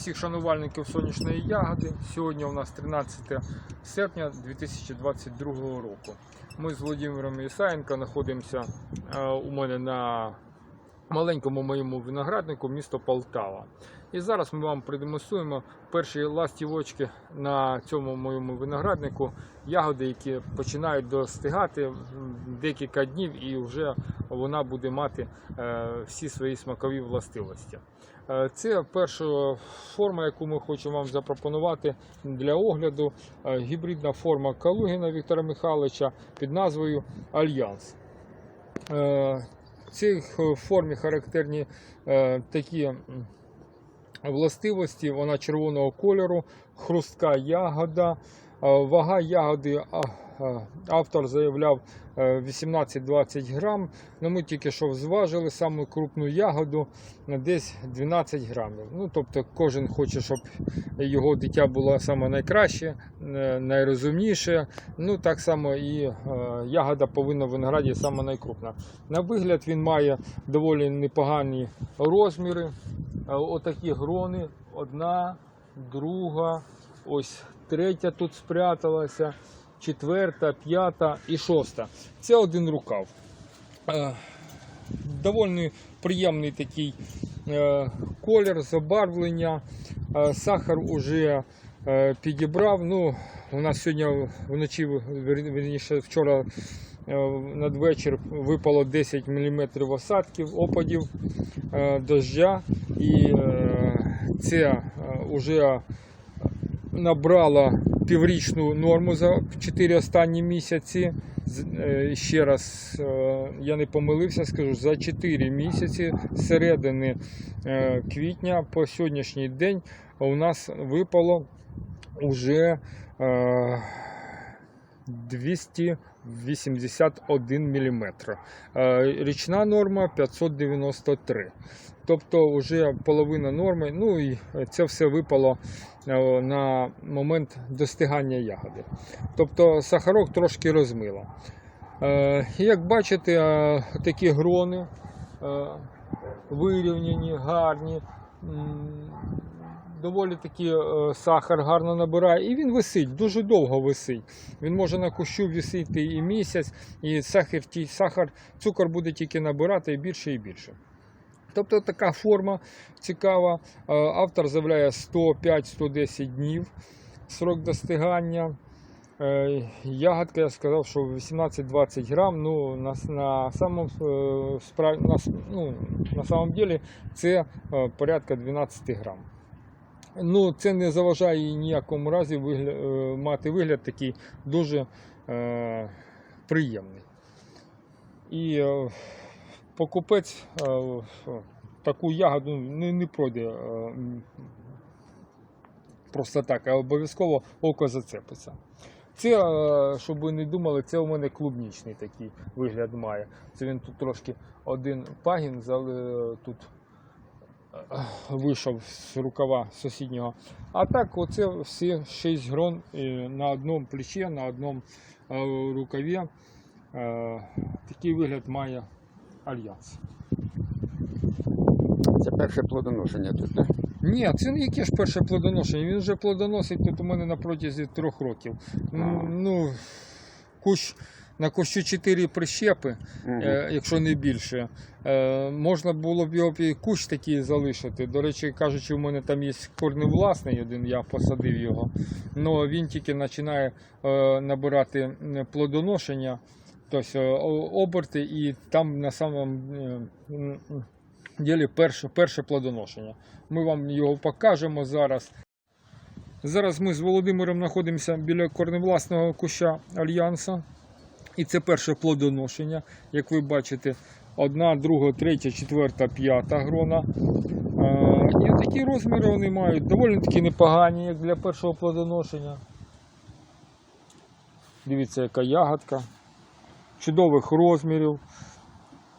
Всіх шанувальників сонячної ягоди. Сьогодні у нас 13 серпня 2022 року. Ми з Володимиром Ісаєнко знаходимося е, у мене на маленькому моєму винограднику місто Полтава. І зараз ми вам продемонструємо перші ластівочки на цьому моєму винограднику. Ягоди, які починають достигати декілька днів, і вже вона буде мати е, всі свої смакові властивості. Е, Це перша форма, яку ми хочемо вам запропонувати для огляду. Е, Гібридна форма Калугіна Віктора Михайловича під назвою Альянс. Е, В цій формі характерні е, такі властивості. Вона червоного кольору, хрустка ягода, е, вага ягоди. Е, Автор заявляв е, 18-20 грам. Ну, ми тільки що зважили саму крупну ягоду на десь 12 грамів. Ну, тобто кожен хоче, щоб його дитя було саме найкраще, е, найрозумніше. Ну, так само і е, ягода повинна в винограді саме найкрупна. На вигляд він має доволі непогані розміри. Е, Отакі грони. Одна, друга, ось третя тут спряталася, четверта, п'ята і шоста. Це один рукав. Е, Доволі приємний такий е, колір, забарвлення. Е, Сахар уже підібрав. Ну, у нас сьогодні вночі, вер- вірніше, вчора надвечір випало 10 мм осадків, опадів, дождя. І це вже набрало піврічну норму за 4 останні місяці. Е, Ще раз е, я не помилився, скажу, за 4 місяці з середини е, квітня по сьогоднішній день у нас випало уже е, 281 мм. Річна норма 593. Тобто вже половина норми. Ну і це все випало е, на момент достигання ягоди. Тобто сахарок трошки розмило. Е, Як бачите, е, такі грони вирівняні, гарні. Доволі таки сахар гарно набирає, і він висить, дуже довго висить. Він може на кущу висіти і місяць, і сахар, сахар, цукор буде тільки набирати і більше і більше. Тобто така форма цікава. Е, Автор заявляє 105-110 днів срок достигання. Е, Ягодка, я сказав, що 18-20 грам. Ну, на, на, самом, е, на, ну, на самом деле це порядка 12 грам. Ну, це не заважає ніякому разі вигля... мати вигляд такий дуже е, приємний. І покупець е, таку ягоду не, не пройде е, просто так, а обов'язково око зацепиться. Це, е, щоб ви не думали, це у мене клубнічний такий вигляд має. Це він тут трошки один пагін тут вийшов з рукава сусіднього. А так, оце всі шість грон на одному плечі, на одному рукаві. Такий вигляд має альянс. Це перше плодоношення тут, так? Ні, це не яке ж перше плодоношення. Він вже плодоносить тут у мене на протязі трьох років. Ну, кущ, на кущу 4 прищепи, Мгм. е, якщо не більше. Е, можна було б його і кущ такий залишити. До речі, кажучи, у мене там є корневласний один, я посадив його. але він тільки починає е, набирати плодоношення, тобто е, оберти, і там на самому е, ділі перше, перше плодоношення. Ми вам його покажемо зараз. Зараз ми з Володимиром знаходимося біля корневласного куща Альянса. І це перше плодоношення. Як ви бачите, одна, друга, третя, четверта, п'ята грона. Е, І такі розміри вони мають доволі таки непогані, як для першого плодоношення. Дивіться, яка ягодка. Чудових розмірів.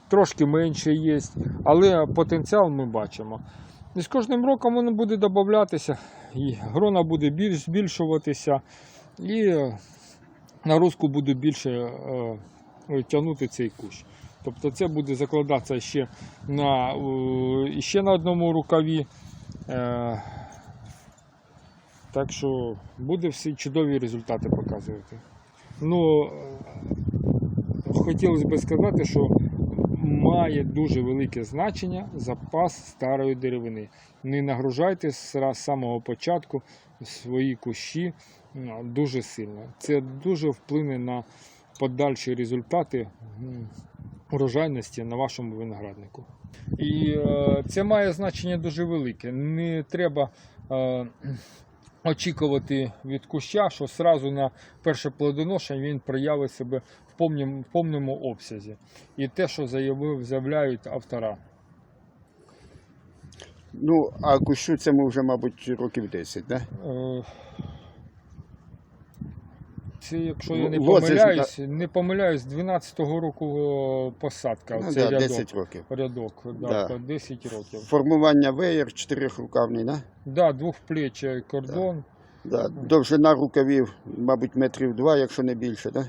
Трошки менше є, але потенціал ми бачимо. І з кожним роком воно буде додатися, і грона буде більш збільшуватися, і е, нагрузку буде більше е, тягнути цей кущ. Тобто це буде закладатися ще на, е, ще на одному рукаві. Е, так що буде всі чудові результати показувати. Ну, е, хотілося б сказати, що має дуже велике значення запас старої деревини. Не нагружайте з самого початку свої кущі дуже сильно. Це дуже вплине на подальші результати урожайності на вашому винограднику. І е, це має значення дуже велике. Не треба е, очікувати від куща, що сразу на перше плодоношення він проявить себе в повному, в повному обсязі. І те, що заявляють автора. Ну, а кущу цьому вже, мабуть, років 10, да? Е, Це, якщо я не Лоза ж, помиляюсь, не помиляюсь, 12-го року посадка. Ну, Це да, рядок. 10 років. Рядок, да, Да. 10 років. Формування веєр чотирихрукавний, да? Да, двохплечий кордон. Да. Довжина рукавів, мабуть, метрів два, якщо не більше, да?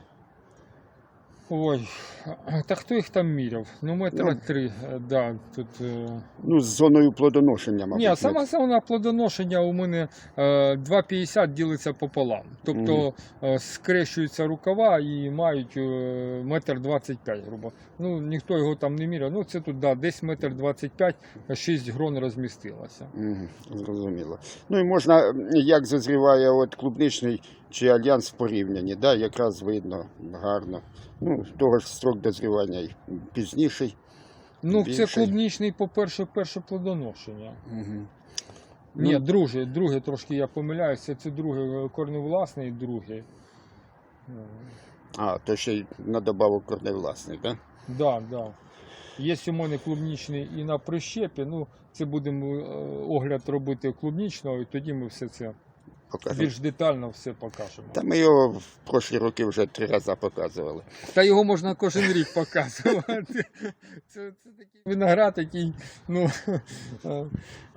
Ой, та хто їх там міряв? Ну, метра Ну. три, е, да, тут. е, Ну, з зоною плодоношення, мабуть. Ні, сама зона плодоношення у мене е, 2,50 ділиться пополам. Тобто е, скрещуються рукава і мають е, метр 25, грубо. Ну, ніхто його там не міряв. Ну, це тут, да, десь метр 25, 6 грон розмістилося. Зрозуміло. Ну і можна, як зазріває от клубничний чи альянс в порівнянні, да? якраз видно гарно. Ну, того ж строк дозрівання й пізніший. Ну, це клубнічний, по-перше, перше плодоношення. Угу. Ні, Ну. друге, друге трошки я помиляюся, це друге корневласний, друге. А, то ще й на добавок корневласник, да? Да, да. Є у мене клубнічний і на прищепі. Ну, це будемо е, огляд робити клубнічного, і тоді ми все це Покажу. більш детально все покажемо. Та ми його в прошлі роки вже три рази показували. Та його можна кожен рік показувати. Це, це такий виноград, який ну, е,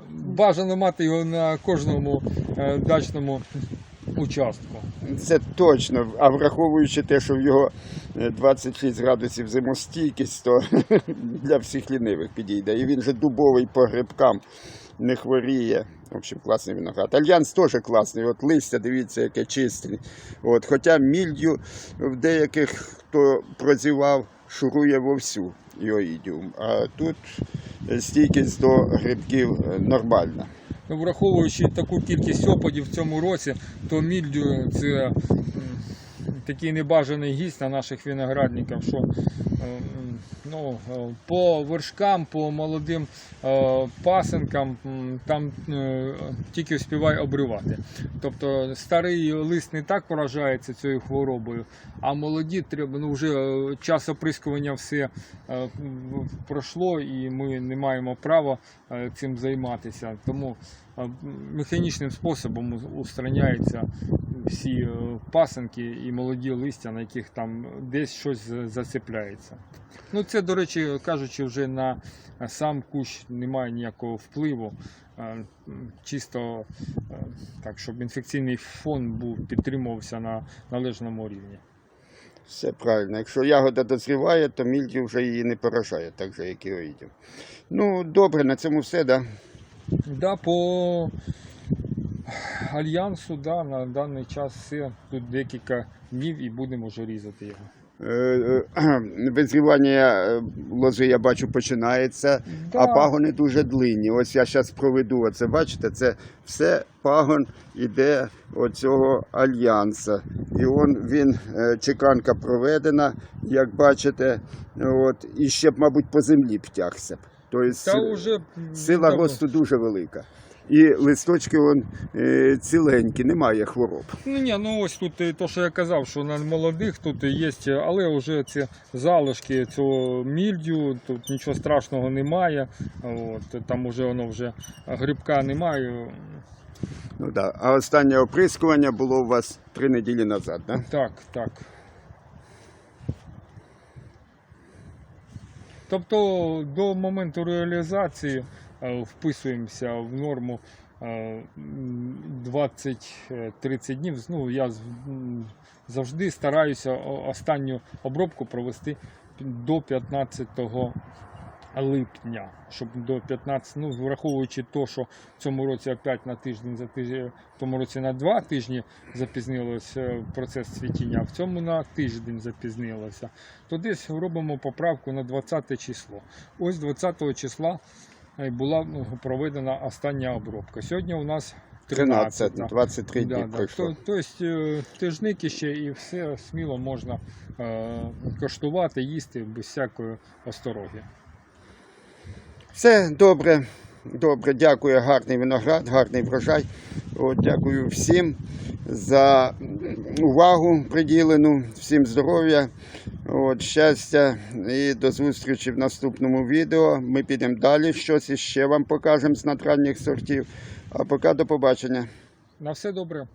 бажано мати його на кожному е, дачному участку. Це точно. А враховуючи те, що в його е, 26 градусів зимостійкість, то для всіх лінивих підійде. І він же дубовий по грибкам, не хворіє. В общем, класний виноград. Альянс теж класний. От листя, дивіться, яке чисте. От, хоча мільдю в деяких, хто прозівав, шурує вовсю йоїдіум. А тут стійкість до грибків е, нормальна. Ну, Враховуючи таку кількість опадів в цьому році, то мільдю це такий небажаний гість на наших виноградниках, що ну, е, по вершкам, по молодим е, пасенкам там е, тільки вспівай обривати. Тобто старий лист не так поражається цією хворобою, а молоді треба, ну вже е, час оприскування все е, пройшло і ми не маємо права е, цим займатися. Тому е, механічним способом устраняються всі е, пасенки і молоді листя, на яких там десь щось за- зацепляється. Ну, це, до речі, кажучи, вже на сам кущ немає ніякого впливу. Чисто е, так, щоб інфекційний фон був підтримувався на належному рівні. Все правильно. Якщо ягода дозріває, то мільдю вже її не поражає, так же, як і оїдів. Ну, добре, на цьому все, да? Да, по альянсу, да, на даний час все. Тут декілька днів і будемо вже різати його. Е, е, Визрівання е, лози, я бачу, починається, Да. а пагони дуже длинні. Ось я зараз проведу, оце бачите, це все пагон іде оцього альянса. І он він, чеканка проведена, як бачите, от, і ще б, мабуть, по землі б тягся. б. Тобто, вже Сила давно. росту дуже велика. І листочки вон, е, ціленькі, немає хвороб. Ну ні, ну ось тут то, що я казав, що на молодих тут є, але вже ці залишки цього мільдю, тут нічого страшного немає. От, там уже воно вже грибка немає. Ну, да. А останнє оприскування було у вас три неділі назад, да? Так, так. Тобто до моменту реалізації е, вписуємося в норму е, 20-30 днів. Ну, я завжди стараюся останню обробку провести до 15 липня, щоб до 15, ну враховуючи те, що в цьому році опять на тиждень за тиждень, в тому році на два тижні запізнилося процес цвітіння, а в цьому на тиждень запізнилося, то десь робимо поправку на 20 число. Ось 20 числа е, була ну, проведена остання обробка. Сьогодні у нас 13. 13, 23 дні пройшло. Тобто тижники ще і все сміло можна е, коштувати, їсти без всякої остороги. Все добре. Добре, дякую, гарний виноград, гарний врожай. От, дякую всім за увагу приділену, всім здоров'я, от, щастя і до зустрічі в наступному відео. Ми підемо далі, щось іще вам покажемо з надранніх сортів. А поки до побачення. На все добре.